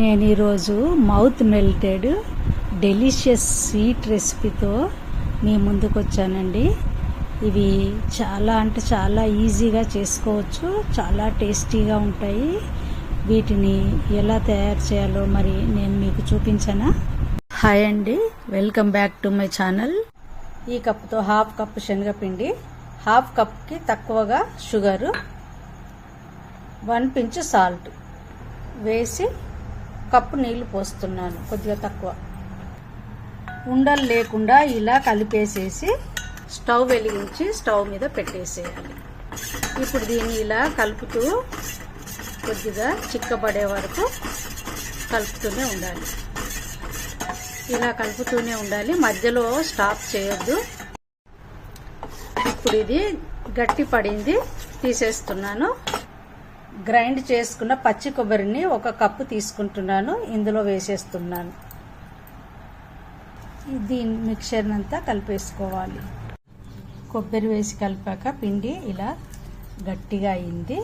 నేను ఈరోజు mouth melted delicious sweet రెసిపీతో మీ ముందుకు వచ్చానండి ఇవి చాలా అంటే చాలా ఈజీగా చేసుకోవచ్చు చాలా టేస్టీగా ఉంటాయి. వీటిని ఎలా తయారు చేయాలో మరి నేను మీకు చూపించనా? హాయ్ అండి welcome back to my channel. ఈ కప్పుతో హాఫ్ కప్ శనగపిండి హాఫ్ కప్కి తక్కువగా షుగరు వన్ పించ్ సాల్ట్ వేసి కప్పు నీళ్ళు పోస్తున్నాను కొద్దిగా తక్కువ. ఉండలు లేకుండా ఇలా కలిపేసేసి స్టవ్ వెలిగించి స్టవ్ మీద పెట్టేసేయాలి. ఇప్పుడు దీన్ని ఇలా కలుపుతూ కొద్దిగా చిక్కబడే వరకు కలుపుతూనే ఉండాలి. ఇలా కలుపుతూనే ఉండాలి. మధ్యలో స్టాప్ చేయొద్దు. ఇప్పుడు ఇది గట్టి పడింది తీసేస్తున్నాను. గ్రైండ్ చేసుకున్న పచ్చి కొబ్బరిని ఒక కప్పు తీసుకుంటున్నాను. ఇందులో వేసేస్తున్నాను. దీని మిక్చర్ని అంతా కలిపేసుకోవాలి. కొబ్బరి వేసి కలిపాక పిండి ఇలా గట్టిగా అయింది.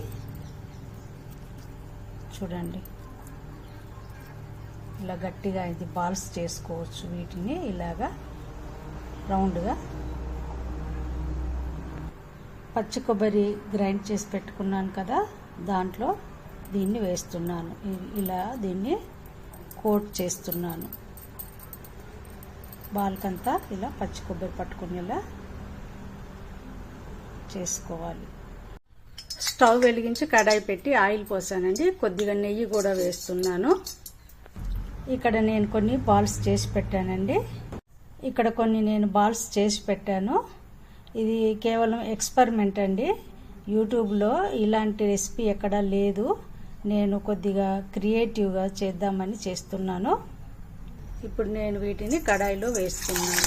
చూడండి. ఇలా గట్టిగా అయింది బాల్స్ చేసుకోవచ్చు వీటిని. ఇలాగా రౌండ్గా. పచ్చి కొబ్బరి గ్రైండ్ చేసి పెట్టుకున్నాను కదా. దాంట్లో దీన్ని వేస్తున్నాను. ఇలా దీన్ని కోట్ చేస్తున్నాను. బాల్కంతా ఇలా పచ్చి కొబ్బరి పట్టుకునేలా చేసుకోవాలి. స్టవ్ వెలిగించి కడాయి పెట్టి ఆయిల్ పోసానండి. కొద్దిగా నెయ్యి కూడా వేస్తున్నాను. ఇక్కడ నేను కొన్ని బాల్స్ చేసి పెట్టానండి. ఇక్కడ కొన్ని నేను బాల్స్ చేసి పెట్టాను. ఇది కేవలం ఎక్స్పెరిమెంట్ అండి. యూట్యూబ్లో ఇలాంటి రెసిపీ ఎక్కడా లేదు. నేను కొద్దిగా క్రియేటివ్గా చేద్దామని చేస్తున్నాను. ఇప్పుడు నేను వీటిని కడాయిలో వేస్తున్నాను.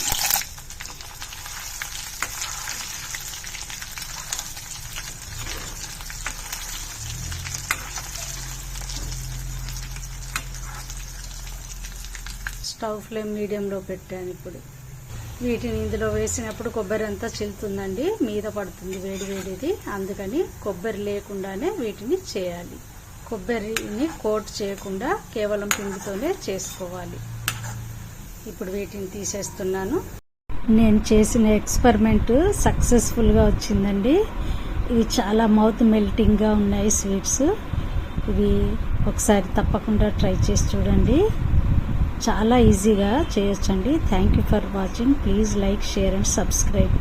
స్టవ్ ఫ్లేమ్ మీడియంలో పెట్టాను ఇప్పుడు. వీటిని ఇందులో వేసినప్పుడు కొబ్బరి అంతా చిల్లుతుందండి. మీద పడుతుంది వేడి వేడిది. అందుకని కొబ్బరి లేకుండానే వీటిని చేయాలి. కొబ్బరిని కోట్ చేయకుండా కేవలం పిండితోనే చేసుకోవాలి. ఇప్పుడు వీటిని తీసేస్తున్నాను. నేను చేసిన ఎక్స్పెరిమెంట్ సక్సెస్ఫుల్గా వచ్చిందండి. ఇవి చాలా మౌత్ మెల్టింగ్గా ఉన్నాయి స్వీట్స్. ఇవి ఒకసారి తప్పకుండా ట్రై చేసి చూడండి. చాలా ఈజీగా చేయొచ్చండి. Thank you for watching please like share and subscribe